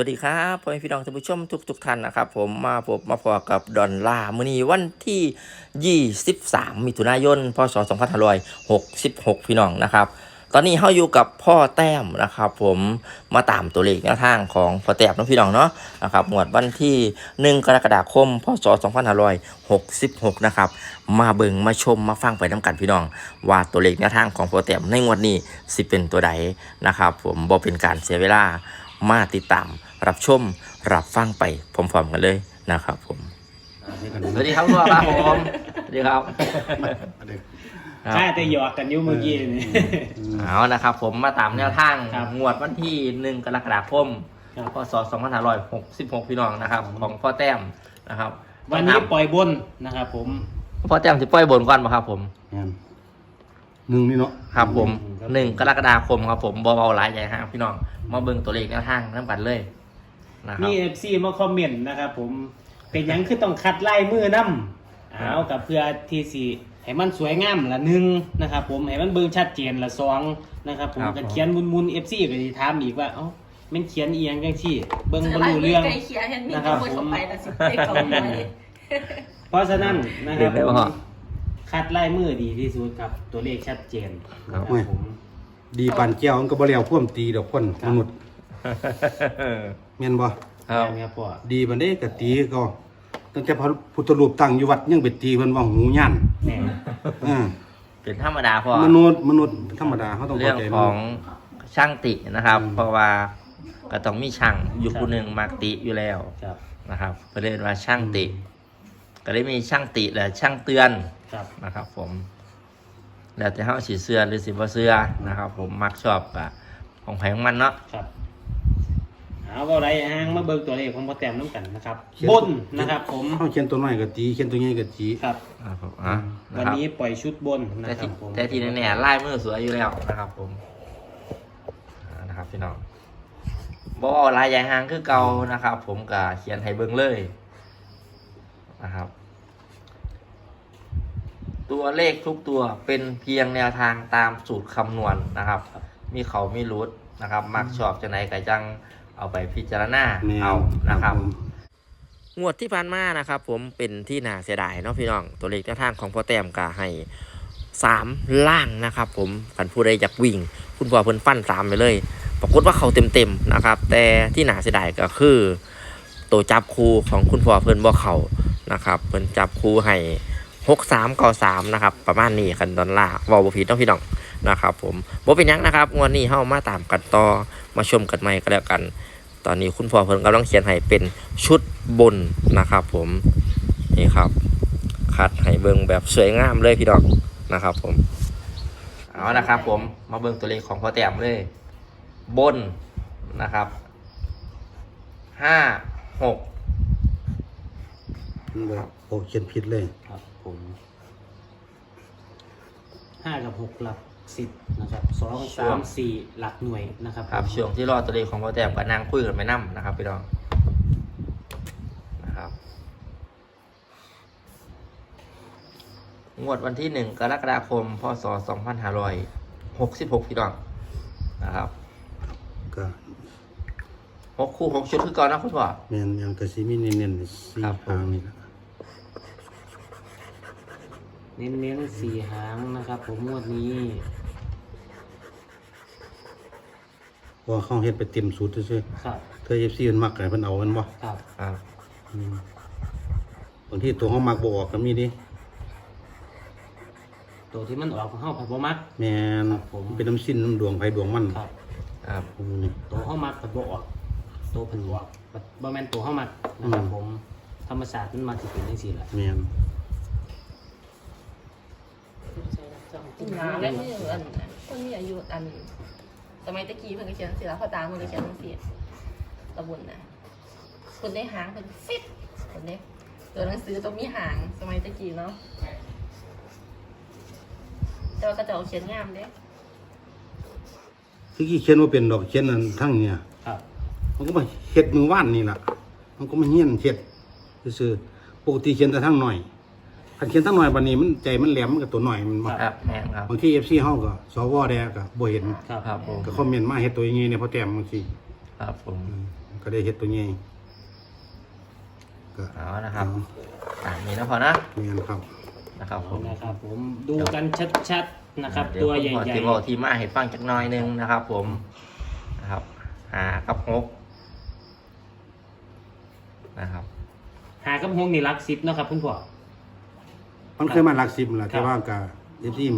วัสดีครับพ่อแม่พี่น้องท่านผู้ชมทุกทุกๆท่านนะครับผมมาพบมาพอกับดอนลามือนีวันที่ 23 มิถุนายน พศ 2566 พี่น้องนะครับ ตอนนี้เฮาอยู่กับพ่อแต้มนะครับ ผมมาตามตัวเลขแนวทางของพ่อแต้มเนาะพี่น้องเนาะนะครับหมวดวันที่ 1 กรกฎาคม พศ 2566 นะครับมาเบิ่งมาชมมาฟังไปน้ำกันพี่น้อง ว่าตัวเลขแนวทางของพ่อแต้มในงวดนี้สิเป็นตัวใดนะครับ ผมบ่เป็นการเสียเวลา มาติดตาม รับชม รับฟังไปพร้อมๆกันเลยนะครับผม สวัสดีครับพ่อครับผมสวัสดีครับครับใช่แต่หยอกกันอยู่เมื่อกี้นี่ เอานะครับผมมาตามแนวทางครับงวดวันที่หนึ่งกรกฎาคมครับ พศ2566 พี่น้องนะครับ ของพ่อแต้มนะครับวันนี้ปล่อยบนนะครับผมพ่อแต้มจะปล่อยบนก่อนมาครับผม งาน หนึ่งนี่เนาะครับผมครับหนึ่งกรกฎาคมครับผมเบาๆหลายใหญ่ฮะพี่น้องมาเบิ่งตัวเลขแนวทางน้ำกันเลยนะครับมีเอฟซีมาคอมเมนต์นะครับผมเป็นหยังคือต้องคัดไล่มือน้ำเอากับเพื่อที่สีให้มันสวยงามละหนึ่งนะครับผมให้มันเบิ่งชัดเจนละสองนะครับผมก็เขียนมุนๆเอฟซีก็สิถามอีกว่าเอ้ามันเขียนเอียงจังซี่ เบิ่งบ่รู้เรื่องไกลเคียงเห็นมีนะคขรับโมยผเข้ามไปแต่สิไปเก่าไปเพราะฉะนั้นนะครับ เรียกผได้มว่าคัดไล่มือดีที่สุดครับ ตัวเลขชัดเจนนะครับ ผม ดีปานแก้วมันก็บ่แล้วพ่วมตีดอกคนมนุษย์แม่นบ่ครับ Dạ. ครับพ่อดีบันเด้ก็ตีก็ตั้งแต่พระพุทธรูปตั้งอยู่วัดยังไปตีเพิ่นว่าหูย่านแหน่อ่าเป็นธรรมดาพ่อมนุษย์มนุษย์ธรรมดาเขาต้องเรื่เข้าองใจของช่างตินะครับอืมเพราะว่าก็ต้องมีช่างอยู่ผู้หนึ่งมากติอยู่แล้วครับนะครับก็เลยว่าช่างติ ก็เลยมีช่างติและช่างเตือน ครับ นะครับผมแล้วแต่เฮาสิเสื้อหรือสิบ่เสื้อนะครับ ผมมักชอบกะของแผงมันเนาะครับเอาเอาไรฮางมาเบิกตัวเลขของพ่อแต้มน้ำกันนะครับ บนนะครับ ผมเขาเขียนตัวน้อยก็ตีเขียนตัวใหญ่ก็ตีครับครับผมอะนะวันครับนี้ปล่อยชุดบนนะแต่ครัที่บผมแต่ที่แน่ๆลายมือสวยอยู่แล้วนะครับ ผมอ่านะครับพี่น้องบ่เอาลายใหญ่หางคือเก่านะครับ ผมก็เขียนให้เบิ่งเลยนะครับ ตัวเลขทุกตัวเป็นเพียงแนวทางตามสูตรคำนวณนะครับ มีเขามีรุดนะครับ มักชอบจังไหนก็จังเอาไปพิจารณาแม่นเอานะครับ ผม งวดที่ผ่านมานะครับ ผมเป็นที่น่าเสียดายเนาะพี่น้องตัวเลขแนวทางของพ่อแต้มก็ให้สามล่างนะครับ ผมผันผู้ใดอยากวิ่ง คุณพ่อเพิ่นฟันสามไปเลย ปรากฏว่าเขาเต็มๆนะครับ แต่ที่น่าเสียดายก็คือ ตัวจับคูของคุณพ่อเพิ่นบ่เขานะครับ เพิ่นจับคูให้ หกสามเก้าสามนะครับประมาณนี้คันดอลลาร์เวอลบ่ผิดเนาะพี่น้องนะครับผมบ่เป็นหยังนะครับงวดนี้เฮามาตามกันต่อมาชมกันใหม่ก็แล้วกัน ตอนนี้คุณพ่อเพิ่นกำลังเขียนให้เป็นชุดบนนะครับ ผมนี่ครับคัดให้เบิ่งแบบสวยงามเลยพี่ดอกนะครับ ผมเอานะครับ ผมมาเบิ่งตัวเลขของพ่อแต้มเลย บนนะครับห้าหกมันบ่โอ้เขียนผิดเลยครับ ผมห้ากับหกหลักสิบนะครับสองสามสี่หลักหน่วยนะครับครับผมช่วงที่รอตัวเลขของพ่อแต้มก็นั่งคุยกันไปนั่นะครับพี่ดองนะครับ งวดวันที่หนึ่งกรกฎาคมพศสองพันห้าร้อยหกสิบหกพี่ดองนะครับก็หกคู่หกชุดคือก่อนนะคุณพ่อแม่นยังก็สิมีเน้นๆสี่ครับผมทางนี่ล่ะ เน้นเน้นๆสี่หางนะครับ ผมงวดนี้เพราะว่าเขาเฮ็ดไปเต็มสูตรซื่อครับๆเธอ FC มันมักให้เพิ่นเอามันบ่ครับครับอืมบางทีตัวเขามักบ่ออกก็มีดิตัวที่มันออกของห้าผัดบมัก แม่นครับผม เป็นน้ำสิ้นน้ำดวงไผดวงมันครับครับอืมนี่ ตัวห้ามักผัดบออกตัวผัดบออกบ่แม่นตัวห้ามักนะครับอืม ผมธรรมศาสตร์มันมาสิเป็นจังซี่แหละแม่น แล้วมืออันคนมีอายุอันสมัยตะกี้เพิ่นก็เขียนสิแล้วพอตามเพิ่นก็เขียนจังซี่ตะบุญนะคนได้หางเป็นฟิตคนได้ตัวหนังสือต้องมีหางสมัยตะกี้เนาะแต่ว่าก็จะเอาเขียนงามเด้คือกี้เขียนว่าเป็นดอกเขียนอันทั้งเนี่ยครับมันก็มาเฮ็ดมือว่านนี่ล่ะมันก็มาเฮียนเฮ็ดซื่อๆปกติเขียนแต่ทั้งหน่อย คันเขียนทั้งหน่อยบัดนี้มันใจมันแหลมมันก็ตัวหน่อยมันบ่ครับแม่นครับบางที FC เฮาก็สวแดก็บ่เห็นครับครับผมก็คอมเมนต์มาเฮ็ดตัวอย่างงี้เนี่ยพอแต้มบางทีครับผมมก็ได้เฮ็ดตัวใหญ่ก็เอานะครับตามนี้นะพอนะเมียนครับนะครับผมนะครับผมดูกันชัดๆนะครับเดี๋ยตัวใหคุณพ่อญ่ที่บอกที่มาให้ฟังจักหน้อยหนึงนะครับ ผมนะครับหากับหกนะครับๆหากับหงนี่รักซิปนะครับคุณพ่อ มันเคยมาหลักสิบแหละครัแต่บว่าก็เอฟซีม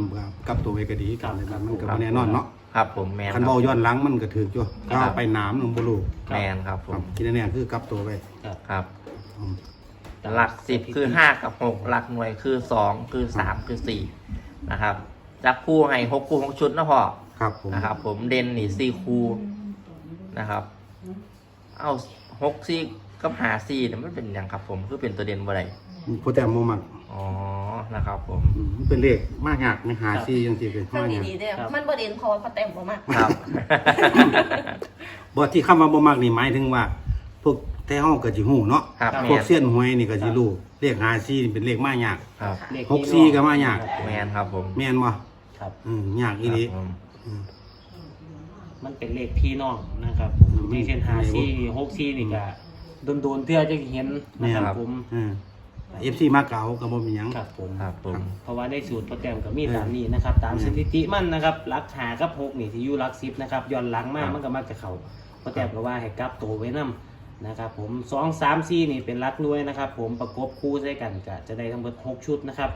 กับตัวไว้ก็ดีครับในนั้นมันก็บ่แน่นอนเนาะครับผมแมนคันคเว้ารับย้อนหลังมันก็ถือจ้ะครัก็บไปน้ำลงบ่รู้แมนครับผครับมที่แน่ๆคือกลับตัวไว้ครับครับอืมหลักสิบคือห้ากับหกหลักหน่วยคือสองคือสามคือสี่นะครับจับคู่ให้หกคู่หกชุดนะพ่อครับผมนะครับ ผมเด่นนี่สี่คู่นะครับ เอาหกสี่กับหาสี่เนี่ยมันเป็นอย่างครับผมคือเป็นตัวเด่นบ่ได้โปรแตมโมมักอ๋อ นะครับผม อืมมันเป็นเลขมากยากไม่หาซีจังซี่เป็นฟังมากยากดีๆเด้อมันบ่เด่นพอเพราะแต่งบ่มากครับ บ่ที่คำว่าบ่มักนี่หมายถึงว่า พวกแต่เฮาก็สิฮู้เนาะครับพวกแมนเสี้ยนหวยนี่ก็สิรู้เลขหาซีนี่เป็นเลขมากยาก ครับเลขหกสี่ก็มายาก แมนครับผมแม่นบ่ครับ อืมยากอีหลี ครับผมอืมมันเป็นเลขพี่น้องนะครับผมอืมที่เช่นหาซี่หกซี่นี่ก็โดนๆเพื่อจะเห็นนะครับผม อืม FC มาเก่าก็บ่มีหยังครับผม ครับผมเพราะว่าในสูตรโปรแกรมก็มีเออตามนี้นะครับ ตามอืมสถิติมันนะครับรักหากับหกนี่ที่อยู่รักซิปนะครับย้อนหลังมาครับมันก็มักจะเข้าโปรแกรมก็ว่าให้กลับตัวไว้นํนะครับผมสองสามสี่นี่เป็นรักหน่วยนะครับ ผมประกบคู่ใส่กันก็จะได้ทั้งหมดหกชุดนะครับ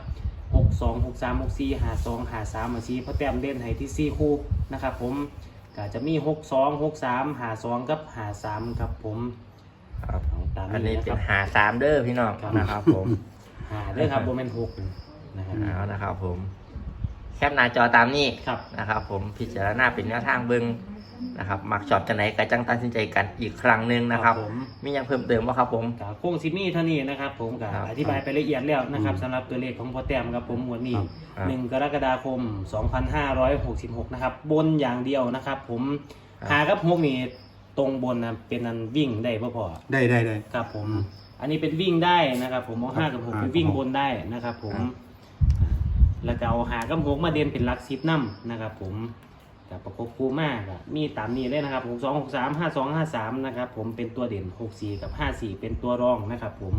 หกสองหกสามหกสี่หาสองหาสามมาสี่โปรแกรมเด่นให้ที่สี่คู่นะครับผมก็จะมีหกสองหกสามหาสองกับหาสามครับผมครับ ตามอันนี้นี้นะเป็ครันบหาสามเด้อพี่น้องครับ นะครับ ผมหาด้วยครับโบแมนหกนะครับเอานะครับผมแคปหน้าจอตามนี้ครับ นะครับ ผมพิจารณาเป็นแนวทางเบิงนะครับมักชอบจะไหนก็จังตัดสินใจกันอีกครั้งหนึ่งนะครับผม มียังเพิ่มเติมว่าครับผม กับโค้งซิมี่เท่านี้นะครับผมกับครับอธิบายไปละเอียดแล้วนะครับสำหรับตัวเลขของพอแต้มครับผมหมวดนี้ครับหนึ่งกรกฎาคม 2566 นะครับ บนอย่างเดียวนะครับ ผมครับ หากับหกนี่ ตรงบนนะเป็นอันวิ่งได้พ่อพอได้ได้ได้ ครับผมอืมอันนี้เป็นวิ่งได้นะครับ ผมเอาห้ากับหกห้าเป็นกับวิ่งหกบนได้นะครับผมครับ แล้วก็เอาหากับหกมาเด่นเป็นหลักสิบน้ำนะครับ ผมกับประกบคู่มากอะมีตามนี้เลยนะครับหกสองหกสามห้าสองห้าสามนะครับ ผมเป็นตัวเด่นหกสี่กับห้าสี่เป็นตัวรองนะครับ ผม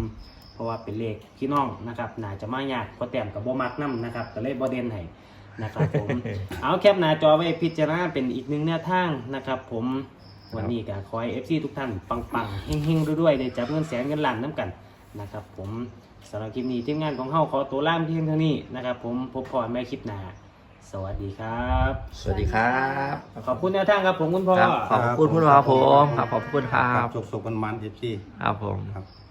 เพราะว่าเป็นเลขพี่น้องนะครับน่าจะมายากเพราะแต้มกับโบมักน้ำนะครับก็เลยบอเด่นให้นะครับผม เอาแคปหน้าจอไว้พิจารณาเป็นอีกหนึ่งแนวทางนะครับ ผม วันนี้ก็ขอให้เอฟซีทุกท่าน ปังๆเฮงๆด้วยๆได้จับเงินแสนเงินล้านน้ำกันนะครับ ผมสำหรับคลิปนี้ทีมงานของเฮาขอตัวล่ามเพียงเท่านี้นะครับ ผมพบพอแม่คลิปหน้าสวัสดีครับ สวัสดีครับ ขอบคุณแนวทางครับผมคุณพ่อ ครับขอบคุณคุณพ่อผมครับขอบคุณครัครับบสุกๆมันๆ FC ครับผม ครับ